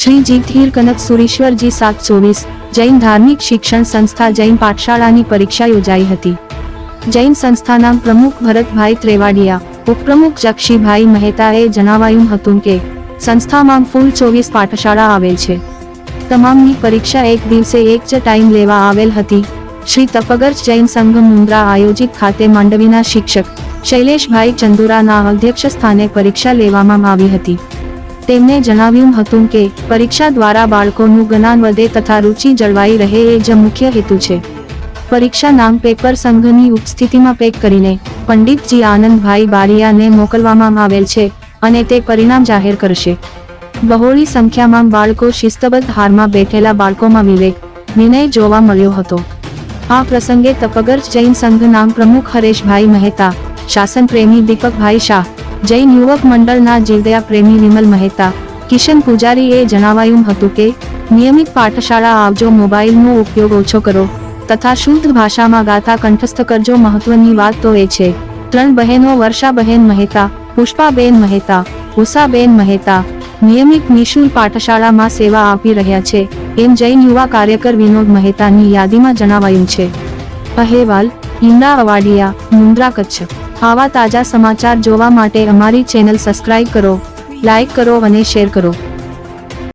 શ્રી જીતહીર કનક સુરેશ્વરજી સાત ચોવીસ, જૈન ધાર્મિક શિક્ષણ સંસ્થા જૈન પાઠશાળાની પરીક્ષા યોજાઈ હતી. જૈન સંસ્થાના પ્રમુખ ભરતભાઈ ત્રેવાડિયા, ઉપપ્રમુખ જક્ષીભાઈ મહેતાએ જણાવાયું હતું કે, સંસ્થામાં ફૂલ ચોવીસ પાઠશાળા આવેલ છે. તમામની પરીક્ષા એક દિવસે એક જ ટાઈમ લેવા આવેલ હતી. શ્રી તપગર્જ જૈન સંઘ મુન્દ્રા આયોજિત ખાતે માંડવીના શિક્ષક, શૈલેષભાઈ ચંદુરાના અધ્યક્ષ સ્થાને પરીક્ષા લેવામાં આવી હતી. તેમણે જણાવ્યું હતું કે, પરીક્ષા દ્વારા બાળકોનું જ્ઞાન વધે તથા રુચિ જળવાઈ રહે એ જ મુખ્ય હેતુ છે. પરીક્ષા નામ પેપર સંઘની ઉપસ્થિતિમાં પેક કરીને, પંડિતજી આનંદભાઈ બારિયાને મોકલવામાં આવેલ છે, અને તે પરિણામ જાહેર કરશે. બહોળી સંખ્યામાં બાળકો શિસ્તબદ્ધ હારમાં બેઠેલા બાળકોમાં વિવેક વિનય જોવા મળ્યો હતો. આ પ્રસંગે તપગર જૈન સંઘ નામ પ્રમુખ હરેશભાઈ મહેતા શાસન પ્રેમી દીપકભાઈ શાહ જૈન યુવક મંડળના જીવદયા પ્રેમી વિમલ મહેતા, કિશન પૂજારીએ જણાવાયું હતું કે, નિયમિત પાઠશાળા આવજો, મોબાઈલનો ઉપયોગ ઓછો કરો, તથા શુદ્ધ ભાષામાં ગાથા કંઠસ્થ કરજો. મહત્વની વાત તો એ છે, ત્રણ બહેનો વર્ષાબહેન મહેતા, પુષ્પાબેન મહેતા, ઉષાબેન મહેતા, નિયમિત નિઃશુલ્ક પાઠશાળામાં સેવા આપી રહ્યા છે, એમ જૈન યુવા કાર્યકર વિનોદ મહેતાની યાદીમાં જણાવાયું છે. અહેવાલ, ઈંડા અવાડિયા મુન્દ્રા કચ્છ. આવા તાજા સમાચાર જોવા માટે અમારી ચેનલ સબસ્ક્રાઇબ કરો લાઇક કરો અને શેર કરો.